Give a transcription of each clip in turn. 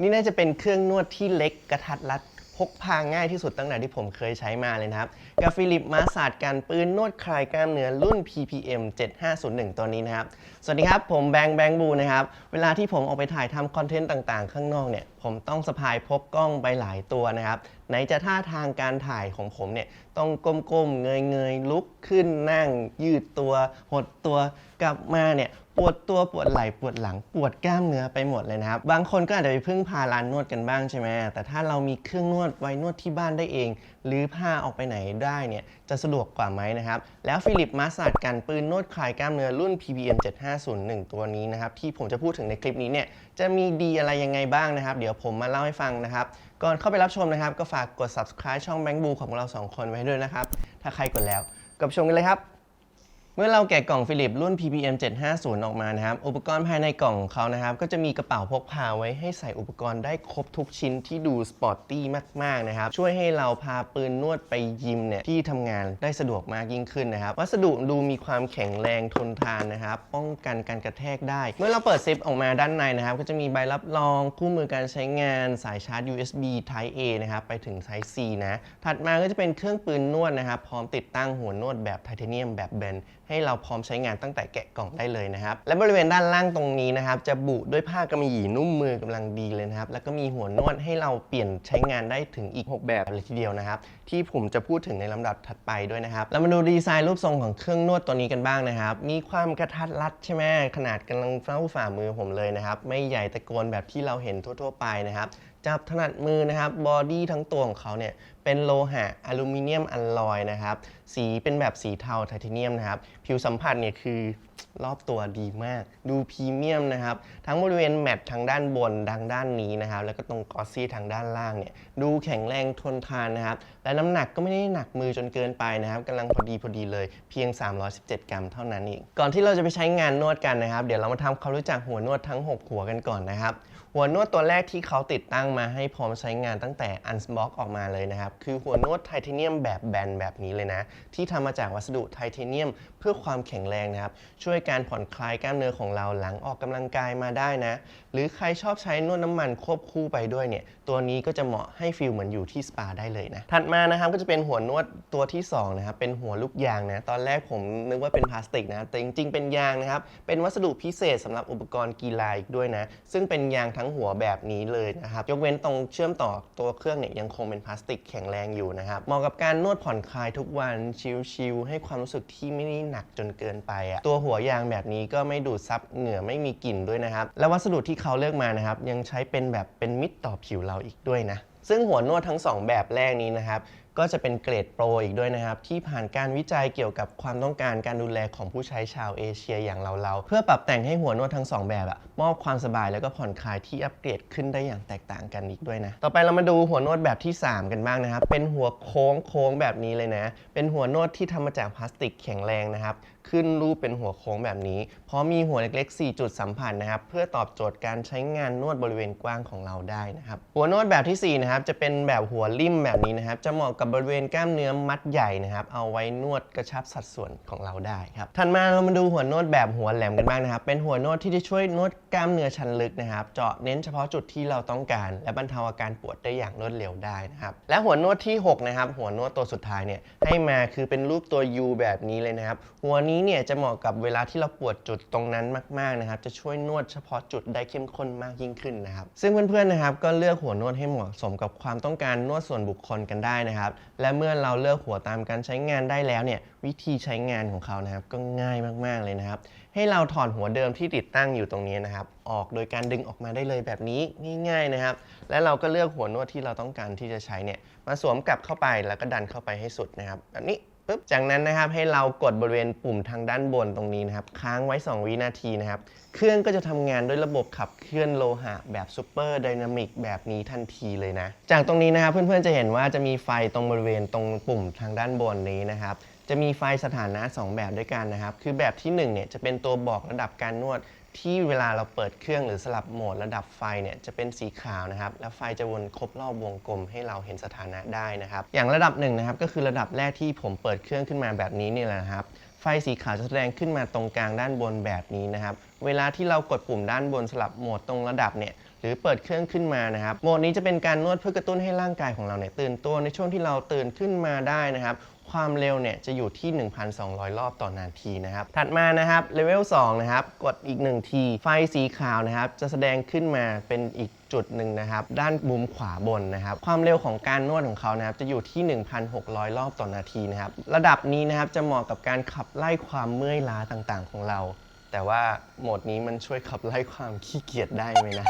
นี่น่าจะเป็นเครื่องนวดที่เล็กกระทัดรัดพกพาง่ายที่สุดตั้งแต่ที่ผมเคยใช้มาเลยนะครับกับฟิลิปมาสาดการปืนนวดคลายกล้ามเนื้อรุ่น PPM 7501 ตัวนี้นะครับ สวัสดีครับ ผมแบงค์แบงค์บูนะครับ เวลาที่ผมออกไปถ่ายทำคอนเทนต์ต่างๆ ข้างนอกเนี่ย ผมต้องสะพายพกกล้องไปหลายตัวนะครับ ไหนจะท่าทางการถ่ายของผมเนี่ย ต้องก้มๆ เงยๆ ลุกขึ้นนั่ง ยืดตัว หดตัวกลับมาเนี่ย ปวดตัวปวดไหล่ปวดหลังปวดกล้ามเนื้อไปหมดเลยนะครับ บางคนก็อาจจะไปพึ่งพาร้านนวดกันบ้างใช่ไหมแต่ถ้าเรามีเครื่องนวดไว้นวดที่บ้านได้เอง หรือผ้าออกไปไหนได้เนี่ยจะสะดวกกว่าไหมนะครับ แล้วฟิลิปมาสาดกันปืนนวดคลายกล้ามเนื้อรุ่น PPM 7501 ตัวนี้นะครับ ที่ผมจะพูดถึงในคลิปนี้เนี่ยจะมีดีอะไรยังไงบ้างนะครับ เดี๋ยวผมมาเล่าให้ฟังนะครับก่อนเข้าไปรับชมนะครับ ก็ฝากกด subscribe ช่องแบงค์บูของเราสองคนไว้ด้วยนะครับถ้าใครกดแล้วกับชมกันเลยครับ เมื่อเราแกะกล่องฟิลิปรุ่น PPM 750 ออกมานะครับ อุปกรณ์ภายในกล่องของเขานะครับ ก็จะมีกระเป๋าพกพาไว้ให้ใส่อุปกรณ์ได้ครบทุกชิ้นที่ดูสปอร์ตตี้มาก ๆ นะครับ ช่วยให้เราพาปืนนวดไปยิมเนี่ย ที่ทำงานได้สะดวกมากยิ่งขึ้นนะครับ วัสดุดูมีความแข็งแรงทนทานนะครับ ป้องกันการกระแทกได้ เมื่อเราเปิดซิปออกมาด้านในนะครับ ก็จะมีใบรับรองคู่มือการใช้งานสายชาร์จ USB Type A นะครับไปถึง Type C นะถัดมาก็จะเป็นเครื่องปืนนวดนะครับพร้อมติดตั้งหัวนวดแบบไทเทเนียมแบบแบนให้เราพร้อมใช้งานตั้งแต่แกะกล่องได้เลยนะครับ และบริเวณด้านล่างตรงนี้นะครับ จะบุด้วยผ้ากำมะหยี่นุ่มมือกำลังดีเลยนะครับ แล้วก็มีหัวนวดให้เราเปลี่ยนใช้งานได้ถึงอีก 6 แบบเลยทีเดียวนะครับ ที่ผมจะพูดถึงในลำดับถัดไปด้วยนะครับเรามาดูดีไซน์รูปทรงของเครื่องนวดตัวนี้กันบ้างนะครับ มีความกระทัดรัดใช่ไหมขนาดกำลังเฝ้าฝ่ามือผมเลยนะครับ ไม่ใหญ่ตะโกนแบบที่เราเห็นทั่ว ๆ ไปนะครับ จับถนัดมือนะครับบอดี้ทั้งตัวของเขาเนี่ยเป็นโลหะอลูมิเนียมอลลอยนะครับสีเป็นแบบสีเทาไทเทเนียมนะครับผิวสัมผัสเนี่ยคือรอบตัวดีมาก ดูพรีเมียมนะครับทั้งบริเวณแมตทางด้านบนทางด้านนี้นะครับแล้วก็ตรงกอซี่ทางด้านล่างเนี่ยดูแข็งแรงทนทานนะครับและน้ำหนักก็ไม่ได้หนักมือจนเกินไปนะครับกำลังพอดีพอดีเลยเพียง 317 กรัมเท่านั้นเองก่อนที่เราจะไปใช้งานนวดกันนะครับ เดี๋ยวเรามาทำความรู้จักหัวนวดทั้ง 6 หัวกันก่อนนะครับหัวนวดตัวแรกที่เขาติดตั้งมาให้พร้อมใช้งานตั้งแต่อันบ็อกออกมาเลยนะครับ คือหัวนวดไทเทเนียมแบบแบนแบบนี้เลยนะ ที่ทำมาจากวัสดุไทเทเนียมเพื่อความแข็งแรงนะครับ ช่วยการผ่อนคลายกล้ามเนื้อของเราหลังออกกำลังกายมาได้นะ หรือใครชอบใช้นวดน้ำมันควบคู่ไปด้วยเนี่ย ตัวนี้ก็จะเหมาะให้ฟีลเหมือนอยู่ที่สปาได้เลยนะ ถัดมานะครับก็จะเป็นหัวนวดตัวที่สองนะครับ เป็นหัวลูกยางนะ ตอนแรกผมนึกว่าเป็นพลาสติกนะ แต่จริงๆ เป็นยางนะครับ เป็นวัสดุพิเศษสำหรับอุปกรณ์กีฬาอีกด้วยนะ ซึ่งเป็นยางทั้งหัวแบบนี้เลยนะครับยกเว้นตรงเชื่อมต่อตัวเครื่องเนี่ยยังคงเป็นพลาสติกแข็งแรงอยู่นะครับเหมาะกับการนวดผ่อนคลายทุกวันชิลๆให้ความรู้สึกที่ไม่ได้หนักจนเกินไปอะตัวหัวยางแบบนี้ก็ไม่ดูดซับเหงื่อไม่มีกลิ่นด้วยนะครับ และวัสดุที่เขาเลือกมานะครับยังใช้เป็นแบบเป็นมิตรต่อผิวเราอีกด้วยนะซึ่งหัวนวดทั้ง 2 แบบแรกนี้นะครับก็จะเป็นเกรดโปรอีกด้วยนะครับ ที่ผ่านการวิจัยเกี่ยวกับความต้องการการดูแลของผู้ใช้ชาวเอเชียอย่างเราๆ เพื่อปรับแต่งให้หัวนวดทั้ง 2 แบบอะมอบความสบายแล้วก็ผ่อนคลายที่อัปเกรดขึ้นได้อย่างแตกต่างกันอีกด้วยนะ ต่อไปเรามาดูหัวนวดแบบที่ 3 กันบ้างนะครับ เป็นหัวโค้งโค้งแบบนี้เลยนะ เป็นหัวนวดที่ทำมาจากพลาสติกแข็งแรงนะครับ ขึ้นรูปเป็นหัวโค้งแบบนี้ เพราะมีหัวเล็กๆ 4 จุดสัมผัสนะครับ เพื่อตอบโจทย์การใช้งานนวดบริเวณกว้างของเราได้นะครับ หัวนวดแบบทีสี่4 นะครับ จะเป็นแบบหัวริ่มแบบนี้นะครับ จะเหมาะกับบริเวณกล้ามเนื้อมัดใหญ่นะครับ เอาไว้นวดกระชับสัดส่วนของเราได้ครับ ถัดมาเรามาดูหัวนวดแบบหัวแหลมกันบ้างนะครับ เป็นหัวนวดที่จะช่วยนวดกล้ามเนื้อชั้นลึกนะครับ เจาะเน้นเฉพาะจุดที่เราต้องการ และบรรเทาอาการปวดได้อย่างรวดเร็วได้นะครับ และหัวนวดที่หกนะครับ หัวนวดตัวสุดท้ายเนี่ยให้มาคือเป็นรูปตัว U แบบนี้เลยนะครับ หัวนี้เนี่ยจะเหมาะกับเวลาที่เราปวดจุดตรงนั้นมากๆนะครับ จะช่วยนวดเฉพาะจุดได้เข้มข้นมากยิ่งขึ้นนะครับ ซึ่งเพื่อนๆนะครับก็เลือกหัวนวดให้เหมาะสมกับความต้องการนวดส่วนบุคคลกันได้นะครับ และเมื่อเราเลือกหัวตามการใช้งานได้แล้วเนี่ยวิธีใช้งานของเขานะครับก็ง่ายมากๆเลยนะครับ ให้เราถอดหัวเดิมที่ติดตั้งอยู่ตรงนี้นะครับ ออกโดยการดึงออกมาได้เลยแบบนี้ง่ายๆนะครับ และเราก็เลือกหัวนวดที่เราต้องการที่จะใช้เนี่ยมาสวมกลับเข้าไปแล้วก็ดันเข้าไปให้สุดนะครับแบบนี้ปุ๊บจากนั้นนะครับให้เรากดบริเวณปุ่มทางด้านบนตรงนี้นะครับ ค้างไว้ 2 วินาทีนะครับ เครื่องก็จะทำงานด้วยระบบขับเคลื่อนโลหะแบบซูเปอร์ไดนามิกแบบนี้ทันทีเลยนะ จากตรงนี้นะครับเพื่อนๆจะเห็นว่าจะมีไฟตรงบริเวณตรงปุ่มทางด้านบนนี้นะครับ จะมีไฟสถานะ 2 แบบด้วยกันนะครับ คือแบบที่1เนี่ยจะเป็นตัวบอกระดับการนวดที่เวลาเราเปิดเครื่องหรือสลับโหมดระดับไฟเนี่ยจะเป็นสีขาวนะครับ แล้วไฟจะวนครบรอบวงกลมให้เราเห็นสถานะได้นะครับ อย่างระดับหนึ่งนะครับก็คือระดับแรกที่ผมเปิดเครื่องขึ้นมาแบบนี้นี่แหละครับ ไฟสีขาวจะแสดงขึ้นมาตรงกลางด้านบนแบบนี้นะครับ เวลาที่เรากดปุ่มด้านบนสลับโหมดตรงระดับเนี่ย รือเปิดเครื่องขึ้นมานะครับโหมดนี้จะเป็นการนวดเพื่อกระตุ้นให้ร่างกายของเราเนี่ยตื่นตัวในช่วงที่เราตื่นขึ้นมาได้นะครับความเร็วเนี่ยจะอยู่ที่ 1,200 รอบต่อนาทีนะครับ ถัดมานะครับเลเวล2นะครับ กดอีก 1 ที ไฟสีขาวนะครับ จะแสดงขึ้นมาเป็นอีกจุดหนึ่งนะครับ ด้านมุมขวาบนนะครับ ความเร็วของการนวดของเขานะครับ จะอยู่ที่ 1,600 รอบต่อนาทีนะครับ ระดับนี้นะครับ จะเหมาะกับการขับไล่ความเมื่อยล้าต่างๆ ของเรา แต่ว่าโหมดนี้มันช่วยขับไล่ความขี้เกียจได้ไหมนะ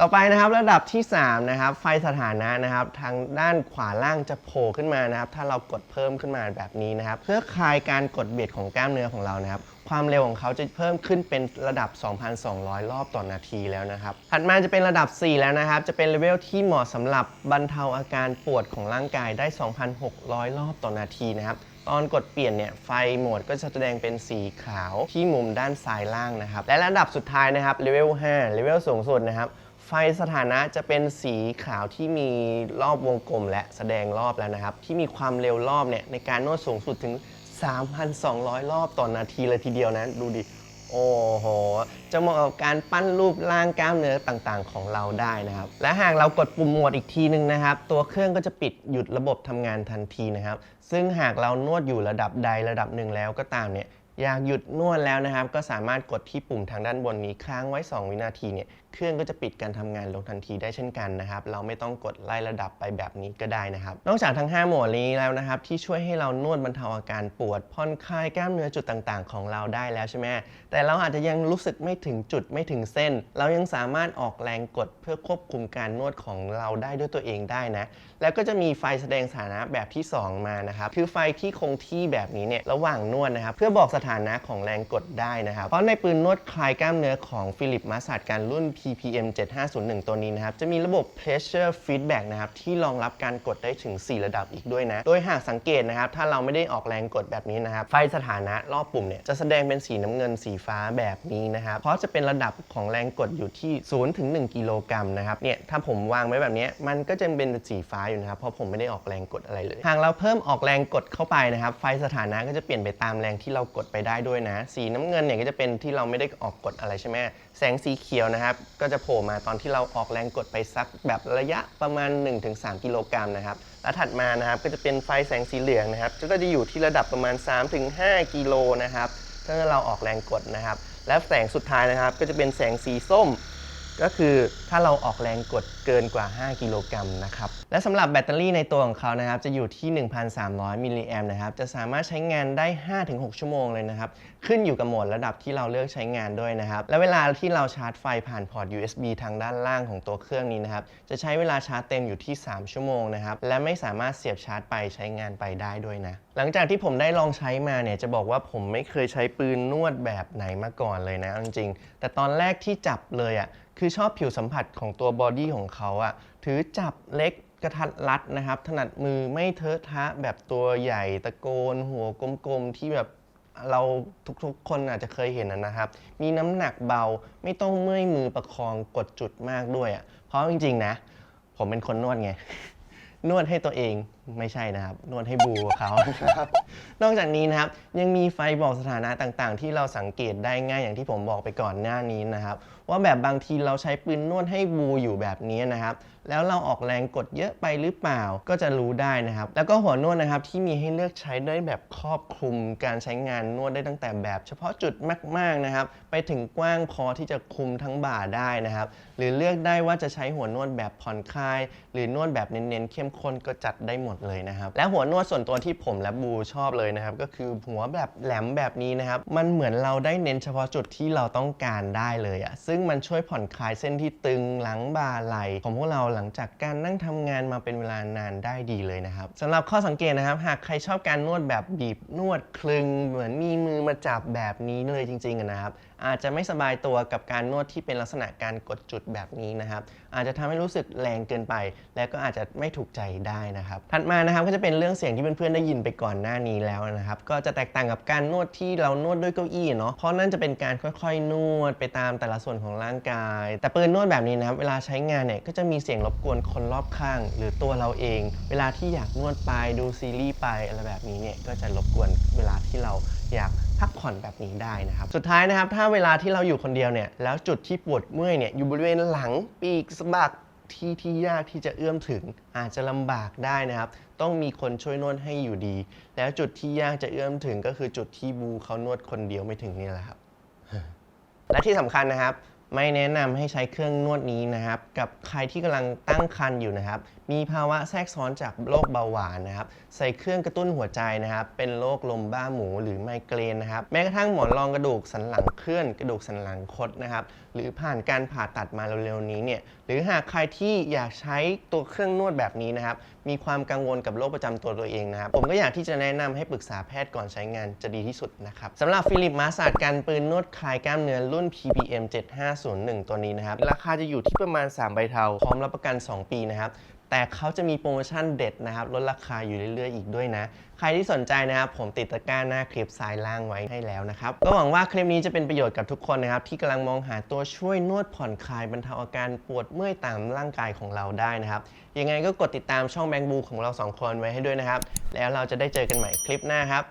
ต่อไปนะครับระดับที่ 3 นะครับ ไฟสถานะนะครับ ทางด้านขวาล่างจะโผล่ขึ้นมานะครับ ถ้าเรากดเพิ่มขึ้นมาแบบนี้นะครับ เพื่อคลายการกดเบียดของกล้ามเนื้อของเรานะครับความเร็วของเขาจะเพิ่มขึ้นเป็นระดับ 2,200 รอบต่อนาทีแล้วนะครับ ถัดมาจะเป็นระดับ 4 แล้วนะครับ จะเป็นเลเวลที่เหมาะสำหรับบรรเทาอาการปวดของร่างกายได้ 2,600 รอบต่อนาทีนะครับ ตอนกดเปลี่ยนเนี่ยไฟโหมดก็จะแสดงเป็นสีขาวที่มุมด้านซ้ายล่างนะครับ และระดับสุดท้ายนะครับเลเวล5เลเวลสูงสุดนะครับไฟสถานะจะเป็นสีขาวที่มีรอบวงกลมและแสดงรอบแล้วนะครับ ที่มีความเร็วรอบเนี่ยในการนวดสูงสุดถึง 3,200 รอบต่อนนาทีเลยทีเดียวนะ ดูดิ โอ้โห จะเหมาะกับการปั้นรูปร่างกล้ามเนื้อต่างๆ ของเราได้นะครับ และหากเรากดปุ่มโหมดอีกทีนึงนะครับ ตัวเครื่องก็จะปิดหยุดระบบทำงานทันทีนะครับ ซึ่งหากเรานวดอยู่ระดับใดระดับหนึ่งแล้วก็ตามเนี่ย อยากหยุดนวดแล้วนะครับ ก็สามารถกดที่ปุ่มทางด้านบนนี้ค้างไว้ 2 วินาทีเนี่ยเครื่องก็จะปิดการทำงานลงทันทีได้เช่นกันนะครับ เราไม่ต้องกดไล่ระดับไปแบบนี้ก็ได้นะครับ นอกจากทั้ง 5 หมดนี้แล้วนะครับ ที่ช่วยให้เรานวดบรรเทาอาการปวดผ่อนคลายกล้ามเนื้อจุดต่างๆ ของเราได้แล้วใช่ไหมแต่เราอาจจะยังรู้สึกไม่ถึงจุดไม่ถึงเส้น เรายังสามารถออกแรงกดเพื่อควบคุมการนวดของเราได้ด้วยตัวเองได้นะแล้วก็จะมีไฟแสดงสถานะแบบที่ 2 มานะครับคือไฟที่คงที่แบบนี้เนี่ยระหว่างนวดนะครับ เพื่อบอกสถานะของแรงกดได้นะครับ เพราะในปืนนวดคลายกล้ามเนื้อของฟิลิปมาส a ดการรุ่น PPM 7501 ตัวนี้นะครับ จะมีระบบ pressure feedback นะครับ ที่รองรับการกดได้ถึง 4 ระดับอีกด้วยนะ โดยหากสังเกตนะครับ ถ้าเราไม่ได้ออกแรงกดแบบนี้นะครับ ไฟสถานะรอบปุ่มเนี่ยจะแสดงเป็นสีน้ำเงินสีฟ้าแบบนี้นะครับ เพราะจะเป็นระดับของแรงกดอยู่ที่0ถึง1กิโลกรัมนะครับ เนี่ยถ้าผมวางไว้แบบนี้มันก็จะเป็นสีฟ้าอยู่นะครับ เพราะผมไม่ได้ออกแรงกดอะไรเลย หากเราเพิ่มออกแรงกดเข้าไปนะครับ ไฟสถานะก็จะเปลี่ยนไปตามแรงที่เรากดไปได้ด้วยนะ สีน้ำเงินเนี่ยก็จะเป็นที่เราไม่ได้ออกกดอะไรใช่ไหมแสงสีเขียวนะครับ ก็จะโผล่มาตอนที่เราออกแรงกดไปสักแบบระยะประมาณ 1-3 กิโลกรัมนะครับแล้วถัดมานะครับก็จะเป็นไฟแสงสีเหลืองนะครับก็จะอยู่ที่ระดับประมาณ 3-5 กิโลนะครับถ้าเราออกแรงกดนะครับ และแสงสุดท้ายนะครับ ก็จะเป็นแสงสีส้ม ก็คือถ้าเราออกแรงกดเกินกว่า 5 กิโลกรัมนะครับ และสำหรับแบตเตอรี่ในตัวของเขานะครับ จะอยู่ที่ 1,300 มิลลิแอมนะครับ จะสามารถใช้งานได้ 5-6 ชั่วโมงเลยนะครับ ขึ้นอยู่กับโหมดระดับที่เราเลือกใช้งานด้วยนะครับ และเวลาที่เราชาร์จไฟผ่านพอร์ต USB ทางด้านล่างของตัวเครื่องนี้นะครับ จะใช้เวลาชาร์จเต็มอยู่ที่ 3 ชั่วโมงนะครับ และไม่สามารถเสียบชาร์จไปใช้งานไปได้ด้วยนะ หลังจากที่ผมได้ลองใช้มาเนี่ย จะบอกว่าผมไม่เคยใช้ปืนนวดแบบไหนมาก่อนเลยนะ จริงๆ แต่ตอนแรกที่จับเลยอะ่ะ คือชอบผิวสัมผัสของตัวบอดี้ของเขาอะถือจับเล็กกระทัดรัดนะครับ ถนัดมือไม่เทอะทะแบบตัวใหญ่ตะโกน หัวกลมๆที่แบบเราทุกๆ คนอาจจะเคยเห็นนะครับ มีน้ำหนักเบาไม่ต้องเมื่อยมือประคองกดจุดมากด้วยอะเพราะจริงๆนะ ผมเป็นคนนวดไง นวดให้ตัวเอง ไม่ใช่นะครับ นวดให้บูเขานะครับนอกจากนี้นะครับ ยังมีไฟบอกสถานะต่างๆ ที่เราสังเกตได้ง่ายอย่างที่ผมบอกไปก่อนหน้านี้นะครับ ว่าแบบบางทีเราใช้ปืนนวดให้บูอยู่แบบนี้นะครับ แล้วเราออกแรงกดเยอะไปหรือเปล่าก็จะรู้ได้นะครับ แล้วก็หัวนวดนะครับที่มีให้เลือกใช้ได้แบบครอบคลุมการใช้งานนวดได้ตั้งแต่แบบ เฉพาะจุดมาก ๆนะครับ ไปถึงกว้างพอที่จะคุมทั้งบ่าได้นะครับ หรือเลือกได้ว่าจะใช้หัวนวดแบบผ่อนคลาย หรือนวดแบบเน้นๆเข้มข้นก็จัดได้หมดเลยนะครับ และหัวนวดส่วนตัวที่ผมและบูชอบเลยนะครับ ก็คือหัวแบบแหลมแบบนี้นะครับ มันเหมือนเราได้เน้นเฉพาะจุดที่เราต้องการได้เลยอะซึ่งมันช่วยผ่อนคลายเส้นที่ตึงหลังบ่าไหล่ของพวกเราหลังจากการนั่งทำงานมาเป็นเวลานานได้ดีเลยนะครับสำหรับข้อสังเกตนะครับ หากใครชอบการนวดแบบบีบนวดคลึง เหมือนมีมือมาจับแบบนี้เลยจริงๆนะครับอาจจะไม่สบายตัวกับการนวดที่เป็นลักษณะการกดจุดแบบนี้นะครับ อาจจะทำให้รู้สึกแรงเกินไป และก็อาจจะไม่ถูกใจได้นะครับ ถัดมานะครับก็จะเป็นเรื่องเสียงที่เพื่อนๆได้ยินไปก่อนหน้านี้แล้วนะครับ ก็จะแตกต่างกับการนวดที่เรานวดด้วยเก้าอี้เนาะเพราะนั่นจะเป็นการค่อยๆ นวดไปตามแต่ละส่วนของร่างกาย แต่ปืนนวดแบบนี้นะเวลาใช้งานเนี่ยก็จะมีเสียงรบกวนคนรอบข้าง หรือตัวเราเอง เวลาที่อยากนวดไปดูซีรีส์ไปอะไรแบบนี้เนี่ยก็จะรบกวนเวลาที่เรา อยากพักผ่อนแบบนี้ได้นะครับ สุดท้ายนะครับถ้าเวลาที่เราอยู่คนเดียวเนี่ยแล้วจุดที่ปวดเมื่อยเนี่ยอยู่บริเวณหลังปีกสะบักที่ที่ยากที่จะเอื้อมถึงอาจจะลำบากได้นะครับ ต้องมีคนช่วยนวดให้อยู่ดี แล้วจุดที่ยากจะเอื้อมถึงก็คือจุดที่บูเขานวดคนเดียวไม่ถึงนี่แหละครับ และที่สำคัญนะครับ ไม่แนะนำให้ใช้เครื่องนวดนี้นะครับ กับใครที่กำลังตั้งครรภ์อยู่นะครับ มีภาวะแทรกซ้อนจากโรคเบาหวานนะครับ ใส่เครื่องกระตุ้นหัวใจนะครับ เป็นโรคลมบ้าหมูหรือไมเกรนนะครับ แม้กระทั่งหมอนรองกระดูกสันหลังเคลื่อนกระดูกสันหลังคดนะครับ หรือผ่านการผ่าตัดมาเร็วๆนี้เนี่ยหรือหากใครที่อยากใช้ตัวเครื่องนวดแบบนี้นะครับมีความกังวลกับโรคประจำตัวตัวเองนะครับผมก็อยากที่จะแนะนำให้ปรึกษาแพทย์ก่อนใช้งานจะดีที่สุดนะครับสำหรับฟิลิปมาสาดการปืนนวดคลายกล้ามเนื้อรุ่น PPM 7501 ตัวนี้นะครับราคาจะอยู่ที่ประมาณ 3 ใบเทาพร้อมรับประกัน 2 ปีนะครับ แต่เขาจะมีโปรโมชั่นเด็ดนะครับลดราคาอยู่เรื่อย ๆ อีกด้วยนะ ใครที่สนใจนะครับผมติดตะกร้าหน้าคลิปซ้ายล่างไว้ให้แล้วนะครับ ก็หวังว่าคลิปนี้จะเป็นประโยชน์กับทุกคนนะครับ ที่กำลังมองหาตัวช่วยนวดผ่อนคลายบรรเทาอาการปวดเมื่อยตามร่างกายของเราได้นะครับ ยังไงก็กดติดตามช่องแบงบูของเราสองคนไว้ให้ด้วยนะครับ แล้วเราจะได้เจอกันใหม่คลิปหน้าครับ